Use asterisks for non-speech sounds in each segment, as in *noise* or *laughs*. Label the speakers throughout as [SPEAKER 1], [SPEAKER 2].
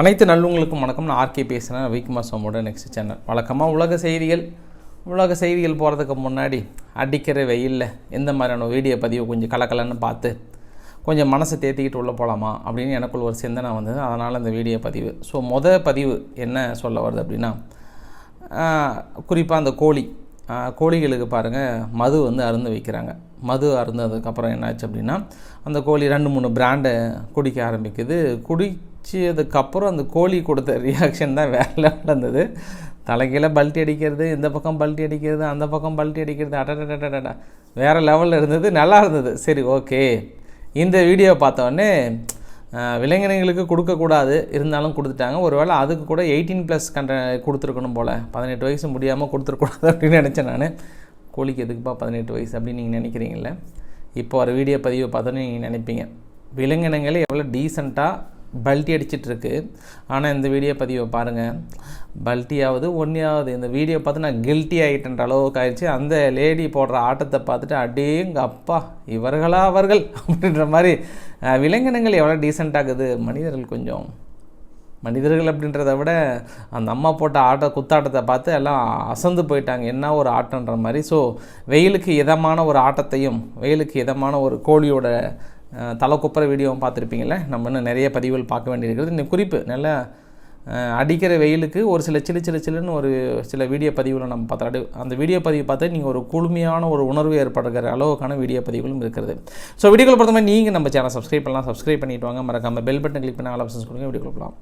[SPEAKER 1] அனைத்து நல்லவங்களுக்கும் வணக்கம். நான் ஆர்கே பேசுகிறேன் ரவிக்குமார் சோமோட நெக்ஸ்ட் சேனல் வழக்கமாக உலக செய்திகள். உலக செய்திகள் போகிறதுக்கு முன்னாடி அடிக்கிற வெயிலில் எந்த மாதிரியான வீடியோ பதிவு கொஞ்சம் கலக்கலன்னு பார்த்து கொஞ்சம் மனசை தேத்திக்கிட்டு உள்ளே போகலாமா அப்படின்னு எனக்குள்ள ஒரு சிந்தனை வந்தது. அதனால் இந்த வீடியோ பதிவு. ஸோ மொதல் பதிவு என்ன சொல்ல வருது அப்படின்னா குறிப்பாக அந்த கோழி. கோழிகளுக்கு பாருங்கள் மது வந்து அருந்து வைக்கிறாங்க. மது அருந்ததுக்கப்புறம் என்னாச்சு அப்படின்னா அந்த கோழி ரெண்டு மூணு பிராண்டை குடிக்க ஆரம்பிக்குது. குடி குடிச்சதுக்கப்புறம் அந்த கோழி கொடுத்த ரியாக்ஷன் தான் வேற லெவலில் இருந்தது தலைகீழ பல்ட்டி அடிக்கிறது இந்த பக்கம் பல்ட்டி அடிக்கிறது அந்த பக்கம் பல்ட்டி அடிக்கிறது அடடடடடா வேறு லெவலில் இருந்தது நல்லா இருந்தது. சரி ஓகே. இந்த வீடியோ பார்த்தோடனே விலங்கினங்களுக்கு கொடுக்கக்கூடாது இருந்தாலும் கொடுத்துட்டாங்க. ஒருவேளை அதுக்கு கூட எயிட்டீன் ப்ளஸ் கண்ட கொடுத்துருக்கணும் போல். பதினெட்டு வயசு முடியாமல் கொடுத்துருக்கூடாது அப்படின்னு நினச்சேன் நான். கோழிக்கு எதுக்குப்பா பதினெட்டு வயசு அப்படின்னு நீங்கள் நினைக்கிறீங்களே இப்போ ஒரு வீடியோ பதிவை பார்த்தோன்னே நீங்கள் நினைப்பீங்க. விலங்கினங்களே எவ்வளோ டீசெண்டாக பல்ட்டி அடிச்சிட்ருக்கு. ஆனால் இந்த வீடியோ பதிவை பாருங்கள் பல்ட்டியாவது ஒன்றையாவது இந்த வீடியோ பார்த்து நான் கில்ட்டி ஆகிட்டேன்ற அளவுக்கு ஆயிடுச்சு. அந்த லேடி போடுற ஆட்டத்தை பார்த்துட்டு அடேங்க அப்பா இவர்களா அவர்கள்? அப்படின்ற மாதிரி விலங்கினங்கள் எவ்வளோ டீசெண்டாகுது மனிதர்கள் கொஞ்சம். மனிதர்கள் அப்படின்றத விட அந்த அம்மா போட்ட ஆட்ட குத்தாட்டத்தை பார்த்து எல்லாம் அசந்து போயிட்டாங்க. என்ன ஒரு ஆட்டன்ற மாதிரி. ஸோ வெயிலுக்கு இதமான ஒரு ஆட்டத்தையும் வெயிலுக்கு இதமான ஒரு கோழியோட தலை குப்புற வீடியோவும் பார்த்துருப்பீங்களே நம்ம இன்னும் நிறைய பதிவுகள் பார்க்க வேண்டியிருக்கிறது. இந்த குறிப்பு நல்ல அடிக்கிற வெயிலுக்கு ஒரு சில சிலு சிலு சிலுன்னு ஒரு சில வீடியோ பதிவுகளை நம்ம பார்த்தா அந்த வீடியோ பதிவு பார்த்து நீங்கள் ஒரு குளுமையான ஒரு உணர்வு ஏற்படுகிற அளவுக்கான வீடியோ பதிவுகளும் இருக்கிறது. ஸோ வீடியோ பொறுத்த நீங்கள் நம்ம சேனல் சப்ஸ்கிரைப் பண்ணலாம். சப்ஸ்கிரைப் பண்ணிட்டு வாங்க. மறக்காமல் பெல் பட்டன் கிளிக் பண்ணி ஆல் ஆப்ஷன்ஸ் கொடுங்க. வீடியோ கொடுக்கலாம்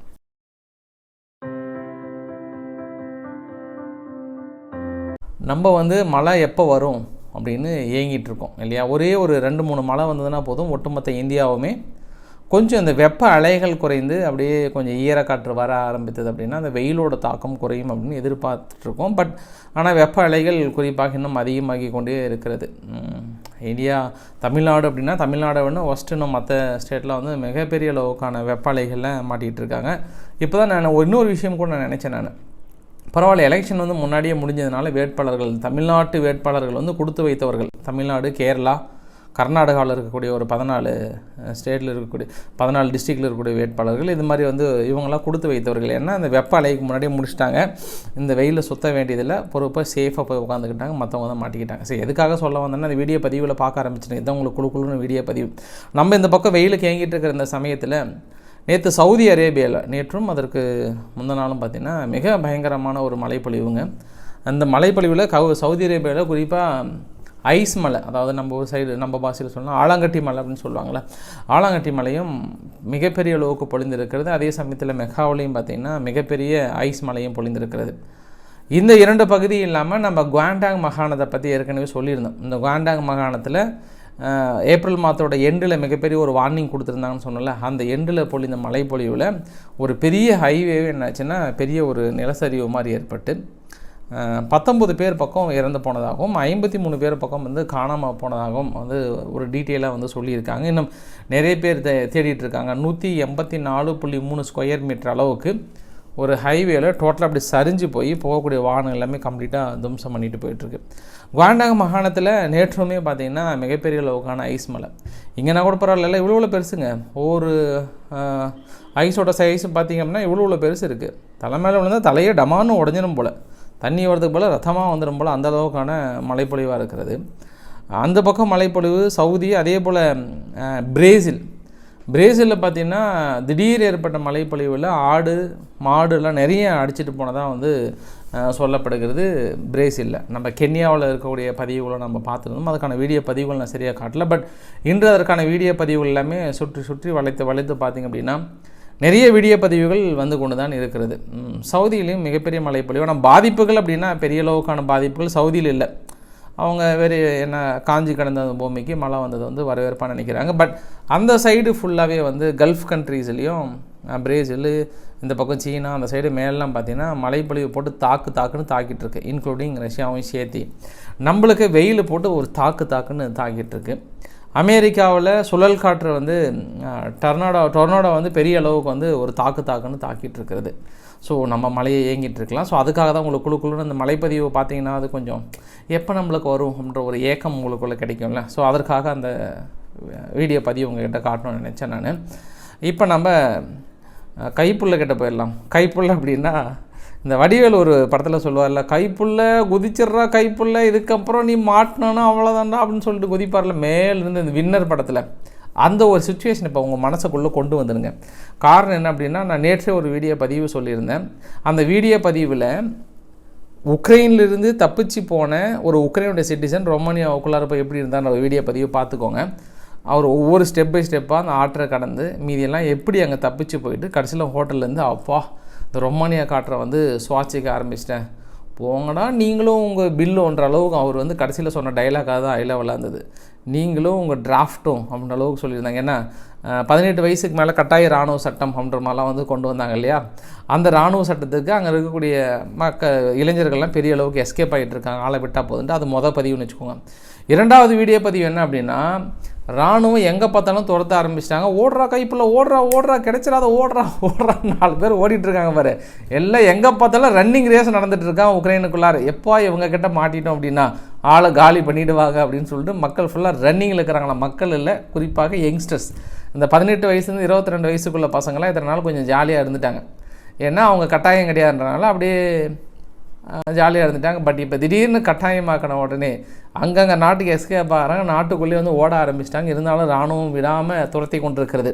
[SPEAKER 1] நம்ம வந்து மழை எப்போ வரும்? அப்படின்னு ஏங்கிட்டு இருக்கோம் இல்லையா? ஒரே ஒரு ரெண்டு மூணு மழை வந்ததுன்னா போதும் ஒட்டுமொத்த இந்தியாவுமே கொஞ்சம் இந்த வெப்ப அலைகள் குறைந்து அப்படியே கொஞ்சம் ஈரக்காற்று வர ஆரம்பித்தது அப்படின்னா அந்த வெயிலோட தாக்கம் குறையும் அப்படின்னு எதிர்பார்த்துட்ருக்கோம். பட் ஆனால் வெப்ப அலைகள் குறிப்பாக இன்னும் அதிகமாகி கொண்டே இருக்கிறது. இந்தியா தமிழ்நாடு அப்படின்னா தமிழ்நாடை விட ஃபஸ்ட்டு இன்னும் மற்ற ஸ்டேட்டில் வந்து மிகப்பெரிய அளவுக்கான வெப்ப அலைகளில் மாட்டிகிட்டு இருக்காங்க இப்போ தான் நான் ஒரு இன்னொரு விஷயம் கூட நான் நினச்சேன் நான். பரவாயில்ல எலெக்ஷன் வந்து முன்னாடியே முடிஞ்சதுனால வேட்பாளர்கள் தமிழ்நாட்டு வேட்பாளர்கள் வந்து கொடுத்து வைத்தவர்கள். தமிழ்நாடு கேரளா கர்நாடகாவில் இருக்கக்கூடிய ஒரு பதினாலு ஸ்டேட்டில் இருக்கக்கூடிய பதினாலு டிஸ்ட்ரிக்டில் இருக்கக்கூடிய வேட்பாளர்கள் இது மாதிரி வந்து இவங்களாம் கொடுத்து வைத்தவர்கள். ஏன்னா அந்த வெப்ப அலைக்கு முன்னாடியே முடிச்சிட்டாங்க. இந்த வெயிலில் சுத்த வேண்டியதில்லை. பொறுப்பாக சேஃபாக போய் உட்காந்துக்கிட்டாங்க மற்றவங்க தான் மாட்டிக்கிட்டாங்க. சரி எதுக்காக சொல்ல வந்தேன்னா அந்த வீடியோ பதிவில் பார்க்க ஆரம்பிச்சிட்டேன். இதான் உங்களுக்கு குழு குழுன்னு வீடியோ பதிவு. நம்ம இந்த பக்கம் வெயிலுக்கு ஏங்கிட்டு இருக்கிற இந்த சமயத்தில் நேற்று சவுதி அரேபியாவில் நேற்றும் அதற்கு முந்தின நாளும் பார்த்திங்கன்னா மிக பயங்கரமான ஒரு மலைப்பொழிவுங்க அந்த மலைப்பொழிவில் கவு சவுதி அரேபியாவில் குறிப்பாக ஐஸ் மலை அதாவது நம்ம ஒரு சைடு நம்ம பாஷையில் சொல்லலாம் ஆலாங்கட்டி மலை அப்படின்னு சொல்லுவாங்களே ஆலாங்கட்டி மலையும் மிகப்பெரிய அளவுக்கு பொழிந்திருக்கிறது. அதே சமயத்தில் மெகாவிலையும் பார்த்திங்கன்னா மிகப்பெரிய ஐஸ் மலையும் பொழிந்திருக்கிறது. இந்த இரண்டு பகுதி இல்லாமல் நம்ம குவாண்டாங் மாகாணத்தை பற்றி ஏற்கனவே சொல்லியிருந்தோம். இந்த குவாண்டாங் மாகாணத்தில் ஏப்ரல் மாதத்தோட எண்டில் மிகப்பெரிய ஒரு வார்னிங் கொடுத்துருந்தாங்கன்னு சொன்னல அந்த எண்டில் பொழிந்த மழை பொழிவில் ஒரு பெரிய ஹைவே என்னாச்சுன்னா பெரிய ஒரு நிலச்சரிவு மாதிரி ஏற்பட்டு பத்தொம்பது பேர் பக்கம் இறந்து போனதாகவும் ஐம்பத்தி மூணு பேர் பக்கம் வந்து காணாமல் போனதாகவும் வந்து ஒரு டீட்டெயிலாக வந்து சொல்லியிருக்காங்க. இன்னும் நிறைய பேர் தே தேடிட்டு இருக்காங்க. நூற்றி எண்பத்தி நாலு புள்ளி மூணு ஸ்கொயர் மீட்டர் அளவுக்கு ஒரு ஹைவேல டோட்டலாக அப்படி சரிஞ்சு போய் போகக்கூடிய வாகனம் எல்லாமே கம்ப்ளீட்டாக தும்சம் பண்ணிட்டு போயிட்டுருக்கு. குவாண்டாங் மாகாணத்தில் நேற்றுமே பார்த்திங்கன்னா மிகப்பெரிய அளவுக்கான ஐஸ் மலை இங்கேனா கூட பரவாயில்ல இவ்வளோ இவ்வளோ பெருசுங்க. ஒவ்வொரு ஐஸோட சைஸ் பார்த்தீங்க அப்படின்னா இவ்வளோ இவ்வளோ பெருசு இருக்குது தலை மேலே விழுந்தால் தலையே டமான்னு உடஞ்சிடும் போல். தண்ணி வரதுக்கு போல் ரத்தமாக வந்துடும் போல் அந்த அளவுக்கான மழைப்பொழிவாக இருக்கிறது. அந்த பக்கம் மழைப்பொழிவு சவுதி அதே போல் பிரேசில். பிரேசிலில் பார்த்தீங்கன்னா திடீர் ஏற்பட்ட மழைப்பொழிவில் ஆடு மாடுலாம் நிறைய அடிச்சிட்டு போனதாக வந்து சொல்லப்படுகிறது பிரேசிலில். நம்ம கென்யாவில் இருக்கக்கூடிய பதிவுகளை நம்ம பார்த்துருந்தோம். அதுக்கான வீடியோ பதிவுகள் நான் சரியாக காட்டல. பட் இன்று அதற்கான வீடியோ பதிவுகள் எல்லாமே சுற்றி சுற்றி வளைத்து வளைத்து பார்த்திங்க அப்படின்னா நிறைய வீடியோ பதிவுகள் வந்து கொண்டு தான் இருக்கிறது சவுதியிலையும் மிகப்பெரிய மழைப்பொழிவு. ஆனால் பாதிப்புகள் அப்படின்னா பெரிய அளவுக்கான பாதிப்புகள் சவுதியில் இல்லை. அவங்க வெறி என்ன காஞ்சி கிடந்த அந்த பூமிக்கு மழை வந்தது வந்து வரவேற்பாக நினைக்கிறாங்க. பட் அந்த சைடு ஃபுல்லாகவே வந்து கல்ஃப் கண்ட்ரீஸ்லேயும் பிரேசில் இந்த பக்கம் சீனா அந்த சைடு மேலெலாம் பார்த்தீங்கன்னா மழைப்பொழிவு போட்டு தாக்கு தாக்குன்னு தாக்கிட்டு இருக்கு இன்க்ளூடிங் ரஷ்யாவையும் சேர்த்தி. நம்மளுக்கு வெயில் போட்டு ஒரு தாக்கு தாக்குன்னு தாக்கிட்டு இருக்கு. அமெரிக்காவில் சுழல் காற்று வந்து டர்னாடோ டொர்னாடோ வந்து பெரிய அளவுக்கு வந்து ஒரு தாக்கு தாக்குன்னு தாக்கிட்டு இருக்கிறது. ஸோ நம்ம மலையை ஏங்கிட்டு இருக்கலாம். ஸோ அதுக்காக தான் உங்களுக்கு குழு குழுன்னு அந்த மலைப்பதிவு பார்த்தீங்கன்னா அது கொஞ்சம் எப்போ நம்மளுக்கு வரும் அப்படின்ற ஒரு ஏக்கம் உங்களுக்குள்ளே கிடைக்கும்ல. ஸோ அதற்காக அந்த வீடியோ பதிவு உங்ககிட்ட காட்டணும்னு நினச்சேன் நான். இப்போ நம்ம கைப்புள்ள கிட்ட போயிடலாம். கைப்புள்ள அப்படின்னா இந்த வடிவேல் ஒரு படத்தில் சொல்லுவார்ல கைப்புள்ள குதிச்சிட்றா கைப்புள்ள இதுக்கப்புறம் நீ மாட்டினா அவ்வளோதான்டா அப்படின்னு சொல்லிட்டு குதிப்பார்ல மேலிருந்து இந்த வின்னர் படத்தில். அந்த ஒரு சுச்சுவேஷன் இப்போ உங்கள் மனசுக்குள்ளே கொண்டு வந்துடுங்க. காரணம் என்ன அப்படின்னா நான் நேற்றே ஒரு வீடியோ பதிவு சொல்லியிருந்தேன். அந்த வீடியோ பதிவில் உக்ரைன்லேருந்து தப்பிச்சு போன ஒரு உக்ரைனுடைய சிட்டிசன் ரொமானியாவுக்குள்ளார போய் எப்படி இருந்தார் அந்த வீடியோ பதிவு பார்த்துக்கோங்க. அவர் ஒவ்வொரு ஸ்டெப் பை ஸ்டெப்பாக அந்த ஆற்றை கடந்து மீதியெல்லாம் எப்படி அங்கே தப்பிச்சு போயிட்டு கடைசியில் ஹோட்டல்லேருந்து அப்பா இந்த ரொமானியா காற்றை வந்து சுவாசிக்க ஆரம்பிச்சிட்டேன். போங்கடா. நீங்களும் உங்கள் பில்லுன்ற அளவுக்கு அவர் வந்து கடைசியில் சொன்ன டைலாக்காக தான் ஐ லெவலாக இருந்தது. நீங்களும் உங்கள் டிராஃப்ட்டும் அப்படின்ற அளவுக்கு சொல்லியிருந்தாங்க. ஏன்னா பதினெட்டு வயசுக்கு மேலே கட்டாய இராணுவ சட்டம் அப்படின்ற மாதிரிலாம் வந்து கொண்டு வந்தாங்க இல்லையா? அந்த இராணுவ சட்டத்துக்கு அங்கே இருக்கக்கூடிய மக்க இளைஞர்கள்லாம் பெரிய அளவுக்கு எஸ்கேப் ஆகிட்டு இருக்காங்க. ஆளை விட்டால் போதுன்ட்டு. அது மொதல் பதிவுன்னு வச்சுக்கோங்க. இரண்டாவது வீடியோ பதிவு என்ன அப்படின்னா ராணுவம் எங்கே பார்த்தாலும் துரத்த ஆரம்பிச்சிட்டாங்க. ஓடுறா கைப்பில் ஓடுறா ஓடுறா கிடைச்சிடாத ஓடுறா ஓடுறா நாலு பேர் ஓடிட்டுருக்காங்க பாரு. எல்லாம் எங்கே பார்த்தாலும் ரன்னிங் ரேஸ் நடந்துட்டு இருக்கான் உக்ரைனுக்குள்ளார. எப்போ இவங்க கிட்ட மாட்டிட்டோம் அப்படின்னா ஆளை காலி பண்ணிடுவாங்க அப்படின்னு சொல்லிட்டு மக்கள் ஃபுல்லாக ரன்னிங்கில் இருக்கிறாங்களா மக்கள் இல்லை குறிப்பாக யங்ஸ்டர்ஸ் இந்த பதினெட்டு வயசுலேருந்து இருபத்தி ரெண்டு வயசுக்குள்ள பசங்களாம் இதனால் நாள் கொஞ்சம் ஜாலியாக இருந்துட்டாங்க. ஏன்னா அவங்க கட்டாயம் கிடையாதுன்றனால அப்படியே ஜாலியாக இருந்துட்டாங்க. பட் இப்போ திடீர்னு கட்டாயமாக்கின உடனே அங்கங்கே நாட்டுக்கு எஸ்கேப் ஆகிறாங்க நாட்டுக்குள்ளேயே வந்து ஓட ஆரம்பிச்சிட்டாங்க. இருந்தாலும் இராணுவம் விடாமல் துரத்தி கொண்டிருக்கிறது.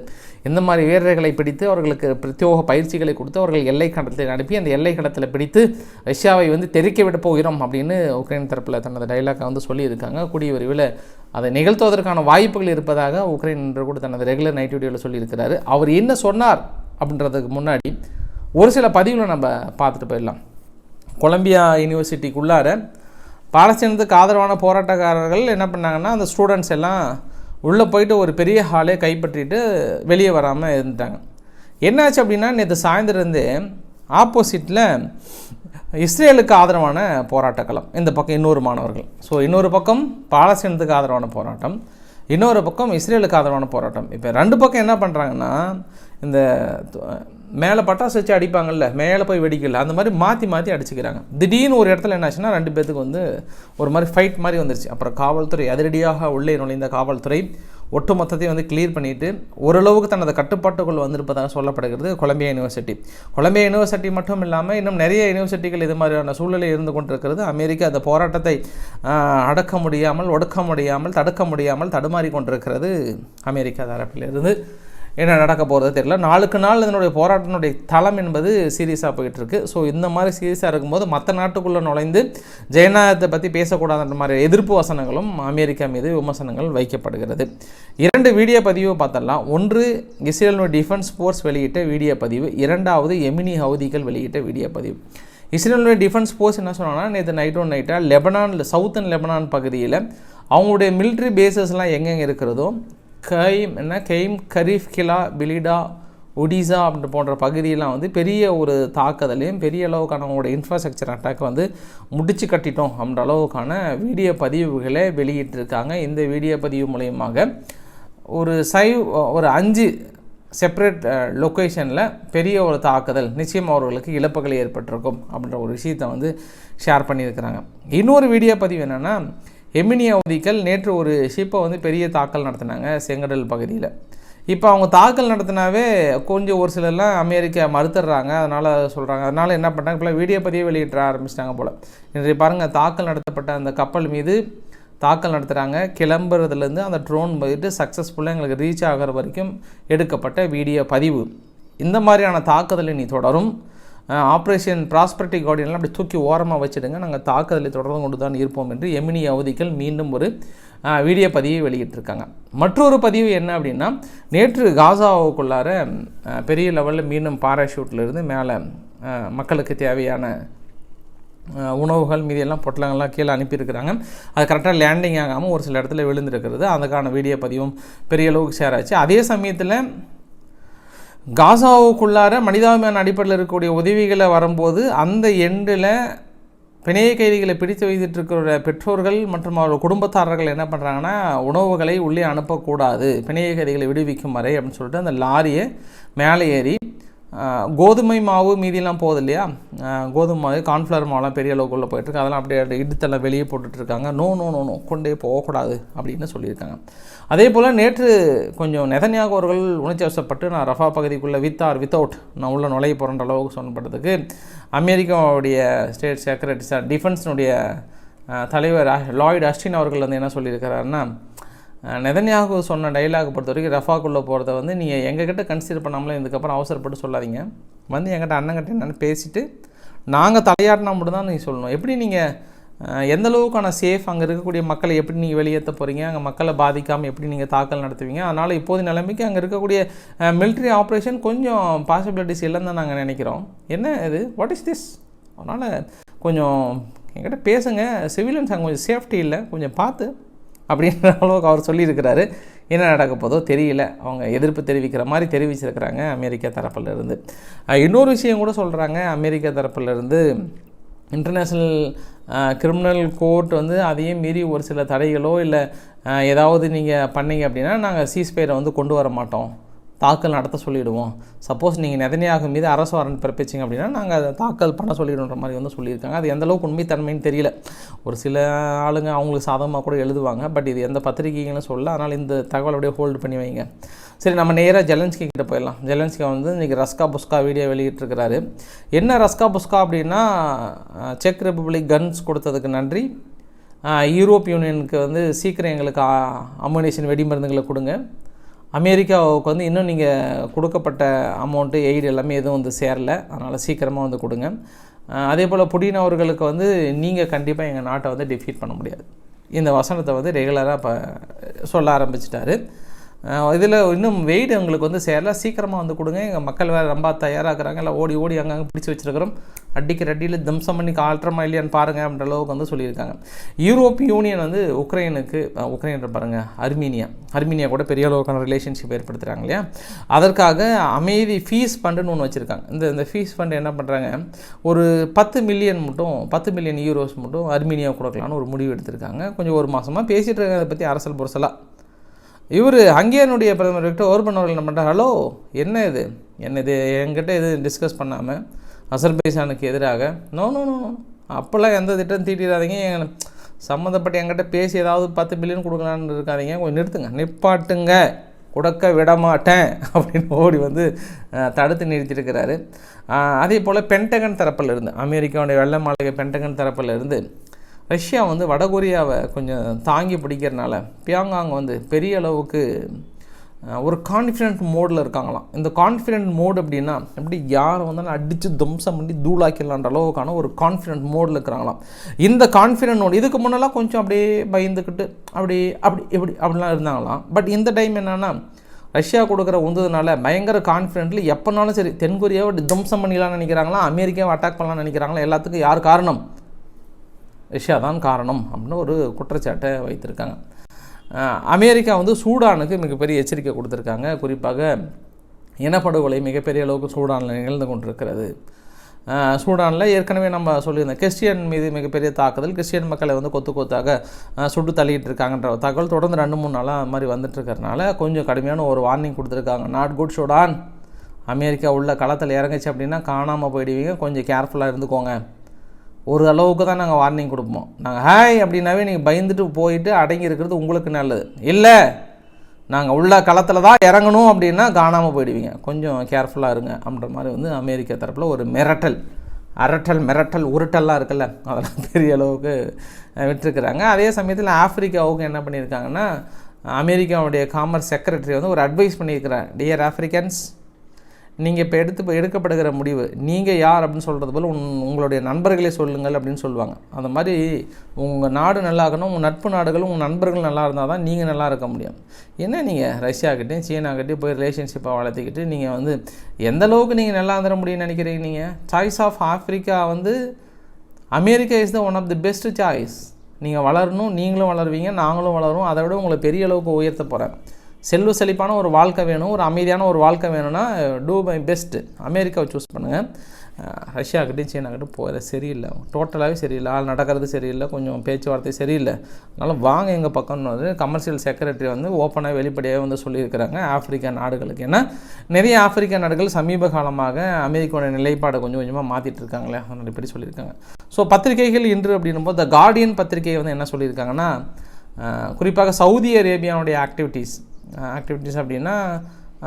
[SPEAKER 1] இந்த மாதிரி வீரர்களை பிடித்து அவர்களுக்கு பிரத்யோக பயிற்சிகளை கொடுத்து அவர்கள் எல்லை கடத்தில் அனுப்பி அந்த எல்லை கடத்தில் பிடித்து ரஷ்யாவை வந்து தெறிக்க விட போகிறோம் அப்படின்னு உக்ரைன் தரப்பில் தனது டைலாக்கை வந்து சொல்லியிருக்காங்க. கூடிய விரைவில் அதை நிகழ்த்துவதற்கான வாய்ப்புகள் இருப்பதாக உக்ரைன் என்று கூட தனது ரெகுலர் நைட் வீடியோவில் சொல்லியிருக்கிறாரு. அவர் என்ன சொன்னார் அப்படின்றதுக்கு முன்னாடி ஒரு சில பதிவுகளை நம்ம பார்த்துட்டு போயிடலாம். கொலம்பியா யூனிவர்சிட்டிக்குள்ளார பாலஸ்தீனத்துக்கு ஆதரவான போராட்டக்காரர்கள் என்ன பண்ணாங்கன்னா அந்த ஸ்டூடெண்ட்ஸ் எல்லாம் உள்ளே போயிட்டு ஒரு பெரிய ஹாலே கைப்பற்றிட்டு வெளியே வராமல் இருந்துட்டாங்க. என்னாச்சு அப்படின்னா நேற்று சாயந்தரந்தே ஆப்போசிட்டில் இஸ்ரேலுக்கு ஆதரவான போராட்டக்களம். இந்த பக்கம் இன்னொரு மாணவர்கள். ஸோ இன்னொரு பக்கம் பாலஸ்தீனத்துக்கு ஆதரவான போராட்டம். இன்னொரு பக்கம் இஸ்ரேலுக்கு ஆதரவான போராட்டம். இப்போ ரெண்டு பக்கம் என்ன பண்ணுறாங்கன்னா இந்த மேலே பட்டாசு வச்சு அடிப்பாங்கல்ல மேலே போய் வெடிக்கல அந்த மாதிரி மாற்றி மாற்றி அடிச்சுக்கிறாங்க. திடீர்னு ஒரு இடத்துல என்னாச்சுன்னா ரெண்டு பேத்துக்கு வந்து ஒரு மாதிரி ஃபைட் மாதிரி வந்துருச்சு. அப்புறம் காவல்துறை அதிரடியாக உள்ளே நுழைந்த காவல்துறை ஒட்டு மொத்தத்தையும் வந்து கிளியர் பண்ணிட்டு ஓரளவுக்கு தனது கட்டுப்பாட்டுக்குள் வந்திருப்பதாக சொல்லப்படுகிறது கொலம்பியா யூனிவர்சிட்டி. கொலம்பியா யூனிவர்சிட்டி மட்டும் இல்லாமல் இன்னும் நிறைய யூனிவர்சிட்டிகள் இது மாதிரியான சூழ்நிலை இருந்து கொண்டிருக்கிறது. அமெரிக்கா அந்த போராட்டத்தை அடக்க முடியாமல் ஒடுக்க முடியாமல் தடுக்க முடியாமல் தடுமாறி கொண்டிருக்கிறது அமெரிக்கா தரப்பிலிருந்து. என்ன நடக்க போகிறது தெரியல. நாளுக்கு நாள் இதனுடைய போராட்டத்தினுடைய தளம் என்பது சீரியஸாக போயிட்டு இருக்கு. ஸோ இந்த மாதிரி சீரியஸாக இருக்கும்போது மற்ற நாட்டுக்குள்ளே நுழைந்து ஜெயநாதத்தை பற்றி பேசக்கூடாதுன்ற மாதிரி எதிர்ப்பு வசனங்களும் அமெரிக்கா மீது விமர்சனங்கள் வைக்கப்படுகிறது. இரண்டு வீடியோ பதிவு பார்த்தலாம் ஒன்று இஸ்ரேலினுடைய டிஃபென்ஸ் ஃபோர்ஸ் வெளியிட்ட வீடியோ பதிவு. இரண்டாவது எமினி ஹவுதிகள் வெளியிட்ட வீடியோ பதிவு. இஸ்ரேலுடைய டிஃபென்ஸ் ஃபோர்ஸ் என்ன சொன்னாங்கன்னா நேற்று நைட் ஒன் நைட்டாக லெபனான் சவுத்தன் லெபனான் பகுதியில் அவங்களுடைய மிலிட்ரி பேசஸ்லாம் எங்கெங்கே இருக்கிறதோ கைம் என்ன? கெய்ம் கரீஃப் கிலா பிலிடா ஒடிசா அப்படி போன்ற பகுதியெல்லாம் வந்து பெரிய ஒரு தாக்குதலையும் பெரிய அளவுக்கான அவங்களோட இன்ஃப்ராஸ்ட்ரக்சர் அட்டாக் வந்து முடிச்சு கட்டிட்டோம் அப்படின்ற அளவுக்கான வீடியோ பதிவுகளை வெளியிட்டிருக்காங்க. இந்த வீடியோ பதிவு மூலயமாக ஒரு சைவ் ஒரு அஞ்சு செப்பரேட் லொக்கேஷனில் பெரிய ஒரு தாக்குதல் நிச்சயம் அவர்களுக்கு இழப்புகள் ஏற்பட்டிருக்கும் அப்படின்ற ஒரு விஷயத்தை வந்து ஷேர் பண்ணியிருக்கிறாங்க. இன்னொரு வீடியோ பதிவு என்னென்னா எமினி அவதிகள் நேற்று ஒரு ஷிப்பை வந்து பெரிய தாக்கல் நடத்தினாங்க செங்கடல் பகுதியில். இப்போ அவங்க தாக்கல் நடத்தினாவே கொஞ்சம் ஒரு சிலர்லாம் அமெரிக்கா மறுத்துடுறாங்க. அதனால் சொல்கிறாங்க அதனால் என்ன பண்ணுறாங்க இப்போ வீடியோ பதிவே வெளியிட ஆரம்பிச்சிட்டாங்க போல். இன்றைய பாருங்கள் தாக்கல் நடத்தப்பட்ட அந்த கப்பல் மீது தாக்கல் நடத்துகிறாங்க கிளம்புறதுலேருந்து அந்த ட்ரோன் போயிட்டு சக்ஸஸ்ஃபுல்லாக எங்களுக்கு ரீச் ஆகிற வரைக்கும் எடுக்கப்பட்ட வீடியோ பதிவு. இந்த மாதிரியான தாக்குதலை நீ தொடரும். ஆப்ரேஷன் ப்ராஸ்பரிட்டி கார்டியன்லாம் அப்படி தூக்கி ஓரமாக வச்சுடுங்க. நாங்கள் தாக்குதலை தொடர்ந்து கொண்டு தான் இருப்போம் என்று எமினி அவதிகள் மீண்டும் ஒரு வீடியோ பதிவை வெளியிட்டிருக்காங்க. மற்றொரு பதிவு என்ன அப்படின்னா நேற்று காசாவுக்குள்ளார பெரிய லெவலில் மீண்டும் பாராஷூட்லேருந்து மேலே மக்களுக்கு தேவையான உணவுகள் மீதி எல்லாம் பொட்டலங்கள்லாம் கீழே அனுப்பியிருக்கிறாங்க. அது கரெக்டாக லேண்டிங் ஆகாமல் ஒரு சில இடத்துல விழுந்திருக்கிறது. அதுக்கான வீடியோ பதிவும் பெரிய அளவுக்கு ஷேர் ஆச்சு. அதே சமயத்தில் காசாவுக்குள்ளார மனிதாபிமான அடிப்படையில் இருக்கக்கூடிய உதவிகளை வரும்போது அந்த எண்டில் பிணைய கைதிகளை பிடித்து வைத்துட்டு இருக்கிற பெற்றோர்கள் மற்றும் அவர் குடும்பத்தாரர்கள் என்ன பண்ணுறாங்கன்னா உணவுகளை உள்ளே அனுப்பக்கூடாது பிணைய கைதிகளை விடுவிக்கும் வரை அப்படின்னு சொல்லிட்டு அந்த லாரியை மேலே ஏறி கோதுமை மாவு மீதியெல்லாம் போகுது இல்லையா கோதுமை மாவு கார்ன்ஃப்ளவர் மாவுலாம் பெரிய அளவுக்குள்ளே போயிட்டுருக்கு. அதெல்லாம் அப்படியே இடுத்தெல்லாம் வெளியே போட்டுட்ருக்காங்க. நோ நோ நோ நோ கொண்டே போகக்கூடாது அப்படின்னு சொல்லியிருக்காங்க. அதே போல் நேற்று கொஞ்சம் நெதன்யாக அவர்கள் உணர்ச்சி வசப்பட்டு நான் ரஃபா பகுதிக்குள்ளே வித் ஆர் வித்தவுட் நான் உள்ள நுழைய போகிறன்ற அளவுக்கு சொல்லப்பட்டதுக்கு அமெரிக்காவுடைய ஸ்டேட் செக்ரட்டரி சார் டிஃபென்ஸினுடைய தலைவர் லாய்டு அஸ்டின் அவர்கள் வந்து என்ன சொல்லியிருக்கிறாருன்னா நெதன்யாகு சொன்ன டைலாக் பொறுத்த வரைக்கும் ரஃபாக்குள்ளே போகிறத வந்து நீங்கள் எங்ககிட்ட கன்சிடர் பண்ணாமலே இதுக்கப்புறம் அவசரப்பட்டு சொல்லாதீங்க. வந்து எங்கிட்ட அண்ணங்கிட்ட என்னென்னு பேசிவிட்டு நாங்கள் தலையாட்டினா மட்டும் தான் நீங்கள் சொல்லணும். எப்படி நீங்கள் எந்த அளவுக்கான சேஃப் அங்கே இருக்கக்கூடிய மக்களை எப்படி நீங்கள் வெளியேற்ற போகிறீங்க அங்கே மக்களை பாதிக்காமல் எப்படி நீங்கள் தாக்கல் நடத்துவீங்க? அதனால் இப்போது நிலைமைக்கு அங்கே இருக்கக்கூடிய மிலிட்ரி ஆப்ரேஷன் கொஞ்சம் பாசிபிலிட்டிஸ் இல்லைன்னு தான் நாங்கள் நினைக்கிறோம். என்ன இது? வாட் இஸ் திஸ் அதனால் கொஞ்சம் என்கிட்ட பேசுங்க. சிவிலியன்ஸ் அங்கே கொஞ்சம் சேஃப்டி இல்லை. கொஞ்சம் பார்த்து அப்படின்ற அளவுக்கு அவர் சொல்லியிருக்கிறாரு. என்ன நடக்க போதோ தெரியல. அவங்க எதிர்ப்பு தெரிவிக்கிற மாதிரி தெரிவிச்சிருக்கிறாங்க அமெரிக்கா தரப்பிலிருந்து இன்னொரு விஷயம் கூட சொல்கிறாங்க அமெரிக்கா தரப்பிலிருந்து இன்டர்நேஷ்னல் கிரிமினல் கோர்ட் வந்து அதையும் மீறி ஒரு சில தடைகளோ இல்லை ஏதாவது நீங்கள் பண்ணீங்க அப்படின்னா நாங்கள் சீஸ்பயரை வந்து கொண்டு வர மாட்டோம். தாக்கல் நடத்த சொல்லிவிடுவோம் சப்போஸ் நீங்கள் நெதனியாக மீது அரசு வாரண்ட் பிறப்பிச்சிங்க அப்படின்னா நாங்கள் அதை தாக்கல் பண்ண சொல்லிடுன்ற மாதிரி வந்து சொல்லியிருக்காங்க. அது எந்தளவுக்கு உண்மைத்தன்மைன்னு தெரியல. ஒரு சில ஆளுங்க அவங்களுக்கு சாதகமாக கூட எழுதுவாங்க. பட் இது எந்த பத்திரிகைகளும் சொல்ல அதனால் இந்த தகவல் அப்படியே ஹோல்டு பண்ணி வைங்க. சரி நம்ம நேராக ஜெலன்ஸ்கி கிட்ட போயிடலாம். ஜெலன்ஸ்கி வந்து இன்றைக்கி ரஸ்கா புஸ்கா வீடியோ வெளியிட்டிருக்கிறாரு. என்ன ரஸ்கா புஸ்கா அப்படின்னா செக் ரிப்பப்ளிக் கன்ஸ் கொடுத்ததுக்கு நன்றி. யூரோப் யூனியனுக்கு வந்து சீக்கிரம் எங்களுக்கு அமுனேஷன் வெடி மருந்துகளை கொடுங்க. அமெரிக்காவுக்கு வந்து இன்னும் நீங்கள் கொடுக்கப்பட்ட அமௌண்ட்டு எய்டு எல்லாமே எதுவும் வந்து சேரல. அதனால் சீக்கிரமாக வந்து கொடுங்க. அதே போல் புடின் அவர்களுக்கு வந்து நீங்கள் கண்டிப்பாக எங்கள் நாட்டை வந்து டிஃபீட் பண்ண முடியாது. இந்த வசனத்தை வந்து ரெகுலராக இப்போ சொல்ல ஆரம்பிச்சிட்டாரு. இதில் இன்னும் வெயிட் எங்களுக்கு வந்து சேரல. சீக்கிரமாக வந்து கொடுங்க. எங்கள் மக்கள் வேறு ரொம்ப தயாராகிறாங்க. இல்லை ஓடி ஓடி அங்கங்கே பிடிச்சி வச்சுருக்கிறோம். அடிக்கிற அடியில் தம்சம் பண்ணி கால்றமா இல்லையான்னு பாருங்கள் அப்படின்ற அளவுக்கு வந்து சொல்லியிருக்காங்க. யூரோப் யூனியன் வந்து உக்ரைனுக்கு உக்ரைன் பாருங்கள் அர்மீனியா. அர்மீனியா கூட பெரிய அளவுக்கான ரிலேஷன்ஷிப் ஏற்படுத்துகிறாங்க இல்லையா? அதற்காக அமைதி ஃபீஸ் ஃபண்டுன்னு ஒன்று வச்சுருக்காங்க. இந்த இந்த ஃபீஸ் ஃபண்டு என்ன பண்ணுறாங்க ஒரு பத்து மில்லியன் மட்டும் பத்து மில்லியன் யூரோஸ் மட்டும் அர்மீனியா கொடுக்கலான்னு ஒரு முடிவு எடுத்திருக்காங்க. கொஞ்சம் ஒரு மாதமாக பேசிகிட்டு இருக்காங்க. அதை பற்றி அரசல் புரசலாக இவர் ஹங்கேனுடைய பிரதமர் விக்டர் ஓர்பன் அவர்கள் என்ன பண்ணுறாங்க ஹலோ என்ன இது? என்ன இது? என்கிட்ட இது டிஸ்கஸ் பண்ணாமல் அசர்பைசானுக்கு எதிராக? நோ நோ நோ அப்போல்லாம் எந்த திட்டம் தீட்டிடாதீங்க. சம்மந்தப்பட்ட என்கிட்ட பேசி ஏதாவது பத்து பில்லியன் கொடுக்கலான்னு இருக்காதீங்க. கொஞ்சம் நிறுத்துங்க. நிப்பாட்டுங்க. கொடுக்க விடமாட்டேன். *laughs* அப்படின்னு ஓடி வந்து தடுத்து நிறுத்தியிருக்கிறாரு. அதே போல் பென்டகன் தரப்பில் இருந்து அமெரிக்காவுடைய வெள்ள மாளிகை பென்டகன் தரப்பில் இருந்து ரஷ்யா வந்து வடகொரியாவை கொஞ்சம் தாங்கி பிடிக்கிறனால பியாங்காங் வந்து பெரிய அளவுக்கு ஒரு கான்ஃபிடென்ட் மோடில் இருக்காங்களாம். இந்த கான்ஃபிடென்ட் மோடு அப்படின்னா எப்படி யாரை வந்தாலும் அடித்து தும்சம் பண்ணி தூளாக்கிடலான்ற அளவுக்கான ஒரு கான்ஃபிடென்ட் மோடில் இருக்கிறாங்களாம். இந்த கான்ஃபிடென்ட் மோடு இதுக்கு முன்னெல்லாம் கொஞ்சம் அப்படியே பயந்துக்கிட்டு அப்படி அப்படி இப்படி அப்படிலாம் இருந்தாங்களாம். பட் இந்த டைம் என்னென்னா ரஷ்யா கொடுக்குற உந்ததுனால பயங்கர கான்ஃபிடென்ட்லி எப்போனாலும் சரி தென்கொரியாவை துவம்சம் பண்ணிக்கலாம்னு நினைக்கிறாங்களா அமெரிக்காவை அட்டாக் பண்ணலாம்னு நினைக்கிறாங்களா எல்லாத்துக்கும் யார் காரணம்? ரஷ்யா தான் காரணம் அப்படின்னு ஒரு குற்றச்சாட்டை வைத்திருக்காங்க. அமெரிக்கா வந்து சூடானுக்கு மிகப்பெரிய எச்சரிக்கை கொடுத்துருக்காங்க. குறிப்பாக இனப்படுகொலை மிகப்பெரிய அளவுக்கு சூடானில் நிகழ்ந்து கொண்டிருக்கிறது. சூடானில் ஏற்கனவே நம்ம சொல்லியிருந்தோம் கிறிஸ்டியன் மீது மிகப்பெரிய தாக்குதல் கிறிஸ்டியன் மக்களை வந்து கொத்து கொத்தாக சுட்டு தள்ளிட்டு இருக்காங்கன்ற தகவல் தொடர்ந்து ரெண்டு மூணு நாளாக அது மாதிரி வந்துட்டு இருக்கிறனால கொஞ்சம் கடுமையான ஒரு வார்னிங் கொடுத்துருக்காங்க. நாட் குட் சூடான் அமெரிக்கா உள்ள களத்தில் இறங்குச்சு அப்படின்னா காணாமல் போயிடுவீங்க. கொஞ்சம் கேர்ஃபுல்லாக இருந்துக்கோங்க. ஒரு அளவுக்கு தான் நாங்கள் வார்னிங் கொடுப்போம். நாங்கள் ஹாய் அப்படின்னாவே நீங்கள் பயந்துட்டு போயிட்டு அடங்கி இருக்கிறது உங்களுக்கு நல்லது. இல்லை நாங்கள் உள்ள களத்தில் தான் இறங்கணும் அப்படின்னா காணாமல் போயிடுவீங்க. கொஞ்சம் கேர்ஃபுல்லாக இருங்க அப்படின்ற மாதிரி வந்து அமெரிக்கா தரப்பில் ஒரு மிரட்டல் அரட்டல் மிரட்டல் உருட்டல்லாம் இருக்குல்ல அதெல்லாம் பெரிய அளவுக்கு விட்டுருக்குறாங்க. அதே சமயத்தில் ஆஃப்ரிக்காவுக்கு என்ன பண்ணியிருக்காங்கன்னா அமெரிக்காவுடைய காமர்ஸ் செக்ரட்டரி வந்து ஒரு அட்வைஸ் பண்ணியிருக்கிறார். டியர் ஆஃப்ரிக்கன்ஸ் நீங்கள் இப்போ எடுத்து இப்போ எடுக்கப்படுகிற முடிவு நீங்கள் யார் அப்படின்னு சொல்கிறது போல் உன் உங்களுடைய நண்பர்களே சொல்லுங்கள் அப்படின்னு சொல்லுவாங்க. அந்த மாதிரி உங்கள் நாடு நல்லாகணும் உங்கள் நட்பு நாடுகளும் உங்கள் நண்பர்கள் நல்லா இருந்தால் தான் நீங்கள் நல்லா இருக்க முடியும். என்ன நீங்கள் ரஷ்யாக்கிட்டையும் சீனாக்கிட்டையும் போய் ரிலேஷன்ஷிப்பை வளர்த்திக்கிட்டு நீங்கள் வந்து எந்த அளவுக்கு நீங்கள் நல்லா இருந்துட முடியும்னு நினைக்கிறீங்க நீங்கள் சாய்ஸ் ஆஃப் ஆஃப்ரிக்கா வந்து America is the one of the best choice நீங்கள் வளரணும் நீங்களும் வளருவீங்க நாங்களும் வளரும் அதை விட உங்களை பெரிய அளவுக்கு உயர்த்த போகிறேன் செல்வ செழிப்பான ஒரு வாழ்க்கை வேணும் ஒரு அமைதியான ஒரு வாழ்க்கை வேணும்னா டூ மை பெஸ்ட்டு அமெரிக்காவை சூஸ் பண்ணுங்கள் ரஷ்யாக்கிட்டையும் சீனாக்கிட்டும் போகிற சரியில்லை. டோட்டலாகவே சரியில்லை. ஆள் நடக்கிறது சரியில்லை. கொஞ்சம் பேச்சுவார்த்தை சரியில்லை. அதனால் வாங்க எங்கள் பக்கம்னு வந்து கமர்ஷியல் செக்ரட்டரி வந்து ஓப்பனாக வெளிப்படையாக வந்து சொல்லியிருக்கிறாங்க. ஆப்பிரிக்கா நாடுகளுக்கு. ஏன்னா நிறைய ஆப்பிரிக்கா நாடுகள் சமீப காலமாக அமெரிக்காவோட நிலைப்பாடை கொஞ்சம் கொஞ்சமாக மாற்றிட்டு இருக்காங்களே. அதனால் இப்படி சொல்லியிருக்காங்க. ஸோ பத்திரிகைகள் இன்று அப்படின்னும்போது த கார்டியன் பத்திரிகை வந்து என்ன சொல்லியிருக்காங்கன்னா குறிப்பாக சவுதி அரேபியாவுடைய ஆக்டிவிட்டீஸ் ஆக்டிவிட்டீஸ் அப்படின்னா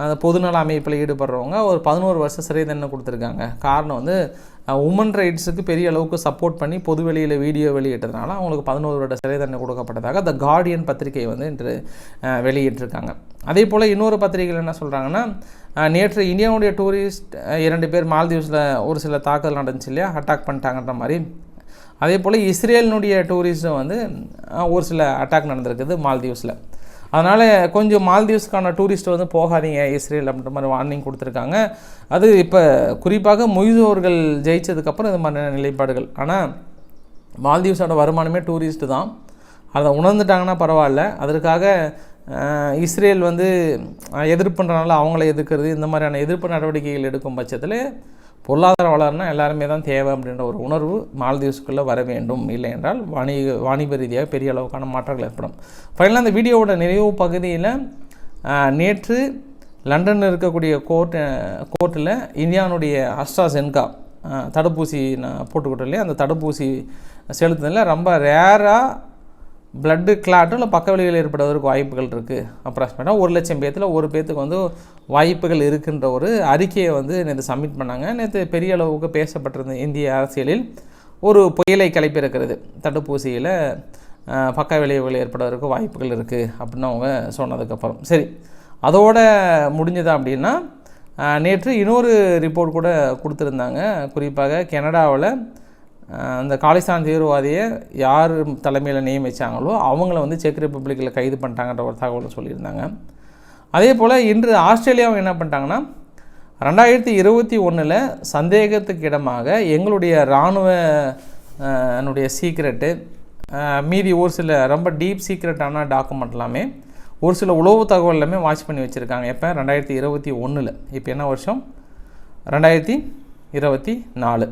[SPEAKER 1] அந்த பொதுநல அமைப்பில் ஈடுபடுறவங்க ஒரு பதினோரு வருஷம் சிறை தண்டனை கொடுத்துருக்காங்க. காரணம் வந்து உமன் ரைட்ஸுக்கு பெரிய அளவுக்கு சப்போர்ட் பண்ணி பொது வெளியில் வீடியோ வெளியிட்டதுனால அவங்களுக்கு பதினோரு வருட சிறை தண்டனை கொடுக்கப்பட்டதாக த கார்டியன் பத்திரிகை வந்து இன்று வெளியிட்டிருக்காங்க. அதே போல் இன்னொரு பத்திரிகையில் என்ன சொல்கிறாங்கன்னா நேற்று இந்தியாவுடைய டூரிஸ்ட் இரண்டு பேர் மால்தீவ்ஸில் ஒரு சில தாக்குதல் நடந்துச்சு இல்லையா? அட்டாக் பண்ணிட்டாங்கன்ற மாதிரி. அதே போல் இஸ்ரேலினுடைய டூரிஸ்ட்டும் வந்து ஒரு சில அட்டாக் நடந்திருக்குது மால்தீவ்ஸில். அதனால் கொஞ்சம் மால்தீவ்ஸ்க்கான டூரிஸ்ட் வந்து போகாதீங்க இஸ்ரேல் அப்படின்ற மாதிரி வார்னிங் கொடுத்துருக்காங்க. அது இப்போ குறிப்பாக முயசோர்கள் ஜெயித்ததுக்கப்புறம் இது மாதிரி நிலைப்பாடுகள். ஆனால் மால்தீவ்ஸோட வருமானமே டூரிஸ்ட்டு தான். அதை உணர்ந்துட்டாங்கன்னா பரவாயில்ல. அதற்காக இஸ்ரேல் வந்து எதிர்ப்புன்றனால அவங்கள எதிர்க்கிறது இந்த மாதிரியான எதிர்ப்பு நடவடிக்கைகள் எடுக்கும் பட்சத்தில் பொருளாதார வளர்னா எல்லாருமே தான் தேவை அப்படின்ற ஒரு உணர்வு மால்தீவ்ஸ்குள்ளே வர வேண்டும். இல்லை என்றால் வணிக வாணிப ரீதியாக பெரிய அளவுக்கான மாற்றங்கள் ஏற்படும். ஃபைனலாக அந்த வீடியோவோட நிறைவு பகுதியில் நேற்று லண்டனில் இருக்கக்கூடிய கோர்ட் கோர்ட்டில் இந்தியாவுடைய அஸ்ட்ராசென்கா தடுப்பூசி நான் போட்டுக்கிட்டோம் இல்லையா? அந்த தடுப்பூசி செலுத்துனதில் ரொம்ப ரேராக பிளட்டு கிளாட்டும் இல்லை பக்க விளைவுகள் ஏற்படுவதற்கு வாய்ப்புகள் இருக்குது அப்ராக்சிமேட்டாக ஒரு லட்சம் பேர்த்தில் ஒரு பேர்த்துக்கு வந்து வாய்ப்புகள் இருக்குன்ற ஒரு அறிக்கையை வந்து நேற்று சப்மிட் பண்ணாங்க. நேற்று பெரிய அளவுக்கு பேசப்பட்டிருந்த இந்திய அரசியலில் ஒரு புயலை கிளப்பியிருக்கிறது. தடுப்பூசியில் பக்க விளைவுகள் ஏற்படுவதற்கு வாய்ப்புகள் இருக்குது அப்படின்னு அவங்க சொன்னதுக்கப்புறம் சரி அதோட முடிஞ்சதா அப்படின்னா நேற்று இன்னொரு ரிப்போர்ட் கூட கொடுத்துருந்தாங்க. குறிப்பாக கனடாவில் அந்த காலிஸ்தான் தீவிரவாதியை யார் தலைமையில் நியமித்தாங்களோ அவங்கள வந்து செக் ரிப்பப்ளிக்கில் கைது பண்ணிட்டாங்கன்ற ஒரு தகவல் சொல்லியிருந்தாங்க. அதே போல் இன்று ஆஸ்திரேலியாவும் என்ன பண்ணிட்டாங்கன்னா ரெண்டாயிரத்தி இருபத்தி ஒன்றில் சந்தேகத்துக்கு இடமாக எங்களுடைய இராணுவ என்னுடைய சீக்ரெட்டு மீதி ஒரு சில ரொம்ப டீப் சீக்ரெட்டான டாக்குமெண்ட் எல்லாமே ஒரு சில உளவு தகவல் எல்லாமே வாட்ச் பண்ணி வச்சுருக்காங்க. எப்போ? ரெண்டாயிரத்தி இருபத்தி ஒன்றில் இப்போ என்ன வருஷம்? ரெண்டாயிரத்தி இருபத்தி நாலு.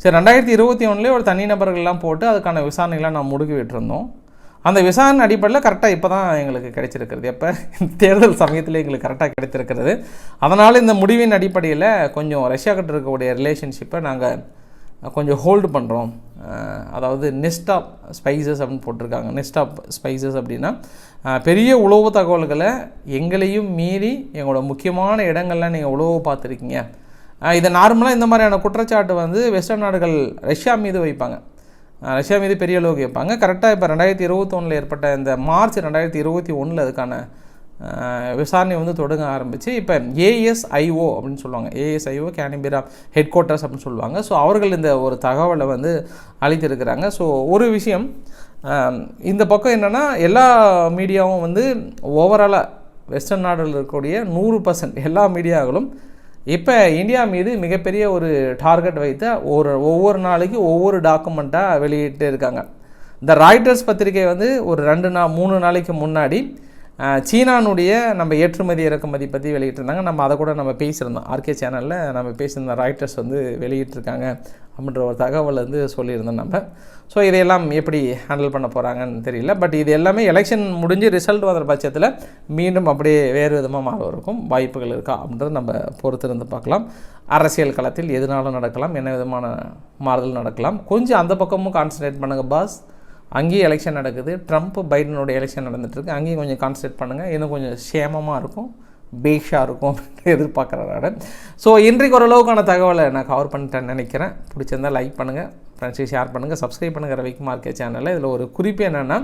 [SPEAKER 1] சரி ரெண்டாயிரத்தி இருபத்தி ஒன்றுலேயே ஒரு தனிநபர்கள்லாம் போட்டு அதுக்கான விசாரணைகள்லாம் நான் முடுக்கி விட்டுருந்தோம் அந்த விசாரணை அடிப்படையில் கரெக்டாக இப்போ தான் எங்களுக்கு கிடைச்சிருக்கிறது. எப்போ? தேர்தல் சமயத்தில் எங்களுக்கு கரெக்டாக கிடைத்திருக்கிறது. அதனால் இந்த முடிவின் அடிப்படையில் கொஞ்சம் ரஷ்யா கிட்ட இருக்கக்கூடிய ரிலேஷன்ஷிப்பை நாங்கள் கொஞ்சம் ஹோல்டு பண்ணுறோம் அதாவது நெஸ்ட் ஆஃப் ஸ்பைசஸ் அப்படின்னு போட்டிருக்காங்க. நெஸ்ட் ஆஃப் ஸ்பைசஸ் அப்படின்னா பெரிய உழவு தகவல்களை எங்களையும் மீறி எங்களோட முக்கியமான இடங்கள்லாம் நீங்கள் உழவு பார்த்துருக்கீங்க. இதை நார்மலாக இந்த மாதிரியான குற்றச்சாட்டு வந்து வெஸ்டர்ன் நாடுகள் ரஷ்யா மீது வைப்பாங்க. ரஷ்யா மீது பெரிய அளவுக்கு வைப்பாங்க. கரெக்டாக இப்போ ரெண்டாயிரத்தி இருபத்தொன்னில் ஏற்பட்ட இந்த மார்ச் ரெண்டாயிரத்தி இருபத்தி ஒன்றில் அதுக்கான விசாரணை வந்து தொடங்க ஆரம்பித்து இப்போ ஏஎஸ்ஐஓ அப்படின்னு சொல்லுவாங்க. ஏஎஸ்ஐஓ கேனிபிரா ஹெட் குவார்ட்டர்ஸ் அப்படின்னு சொல்லுவாங்க. ஸோ அவர்கள் இந்த ஒரு தகவலை வந்து அளித்திருக்கிறாங்க. ஸோ ஒரு விஷயம் இந்த பக்கம் என்னென்னா எல்லா மீடியாவும் வந்து ஓவராலாக வெஸ்டர்ன் நாடுகளில் இருக்கக்கூடிய நூறு பர்சன்ட் எல்லா மீடியாக்களும் இப்போ இந்தியா மீது மிகப்பெரிய ஒரு டார்கெட் வைத்து ஒரு ஒவ்வொரு நாளைக்கு ஒவ்வொரு டாக்குமெண்ட்டாக வெளியிட்டு இருக்காங்க. இந்த ராய்டர்ஸ் பத்திரிகை வந்து ஒரு ரெண்டு நாள் மூணு நாளைக்கு முன்னாடி சீனானுடைய நம்ம ஏற்றுமதி இறக்குமதி பற்றி வெளியிட்டிருந்தாங்க. நம்ம அதை கூட நம்ம பேசியிருந்தோம். ஆர்கே சேனலில் நம்ம பேசியிருந்தோம் ராய்டர்ஸ் வந்து வெளியிட்டிருக்காங்க அப்படின்ற ஒரு தகவல் வந்து சொல்லியிருந்தோம் நம்ம. ஸோ இதையெல்லாம் எப்படி ஹேண்டில் பண்ண போகிறாங்கன்னு தெரியல. பட் இது எல்லாமே எலெக்ஷன் முடிஞ்சு ரிசல்ட் வந்த பட்சத்தில் மீண்டும் அப்படியே வேறு விதமாக மாறுவதற்கும் வாய்ப்புகள் இருக்கா அப்படின்றத நம்ம பொறுத்திருந்து பார்க்கலாம். அரசியல் களத்தில் எதுனாலும் நடக்கலாம் என்ன விதமான மாறுதல் நடக்கலாம். கொஞ்சம் அந்த பக்கமும் கான்சன்ட்ரேட் பண்ணுங்கள் பாஸ் அங்கேயும் எலெக்ஷன் நடக்குது. ட்ரம்ப் பைடனோட எலெக்ஷன் நடந்துகிட்ருக்கு அங்கேயும் கொஞ்சம் கான்சன்ட்ரேட் பண்ணுங்கள் இன்னும் கொஞ்சம் சேமமாக இருக்கும். பேஷாக இருக்கும் அப்படின்னு எதிர்பார்க்குறாரு ஸோ இன்றைக்கு ஓரளவுக்கான தகவலை நான் கவர் பண்ணிட்டேன்னு நினைக்கிறேன். பிடிச்சிருந்தால் லைக் பண்ணுங்கள் ஃப்ரெண்ட்ஸுக்கு ஷேர் பண்ணுங்கள் சப்ஸ்கிரைப் பண்ணுங்கள் ரவிக்குமார் மார்க்கெட் சேனலில் இதில் ஒரு குறிப்பு என்னென்னா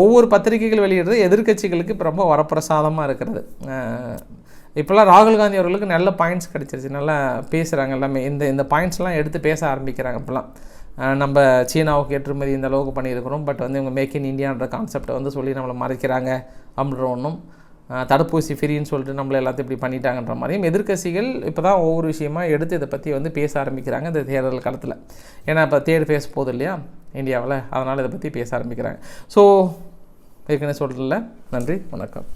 [SPEAKER 1] ஒவ்வொரு பத்திரிகைகள் வெளியிடுறது எதிர்கட்சிகளுக்கு இப்போ ரொம்ப வரப்பிரசாதமாக இருக்கிறது. இப்போல்லாம் ராகுல் காந்தி அவர்களுக்கு நல்ல பாயிண்ட்ஸ் கிடச்சிருச்சு. நல்லா பேசுகிறாங்க எல்லாமே. இந்த இந்த பாயிண்ட்ஸ்லாம் எடுத்து பேச ஆரம்பிக்கிறாங்க இப்போலாம் நம்ம சீனாவுக்கு ஏற்றுமதி இந்த அளவுக்கு பண்ணியிருக்கிறோம். பட் வந்து இவங்க மேக் இன் இந்தியான்ற கான்செப்டை வந்து சொல்லி நம்மளை மறைக்கிறாங்க அப்படின்ற ஒன்றும் தடுப்பூசி ஃப்ரீன்னு சொல்லிட்டு நம்மளை எல்லாத்தையும் இப்படி பண்ணிட்டாங்கன்ற மாதிரியும் எதிர்கட்சிகள் இப்போ தான் ஒவ்வொரு விஷயமா எடுத்து இதை பற்றி வந்து பேச ஆரம்பிக்கிறாங்க இந்த தேர்தல் காலத்தில் ஏன்னா இப்போ தேர்ட் ஃபேஸ் போகுது இல்லையா? இந்தியாவில். அதனால் இதை பற்றி பேச ஆரம்பிக்கிறாங்க. ஸோ ஏற்கனவே சொல்கிறதில்ல நன்றி. வணக்கம்.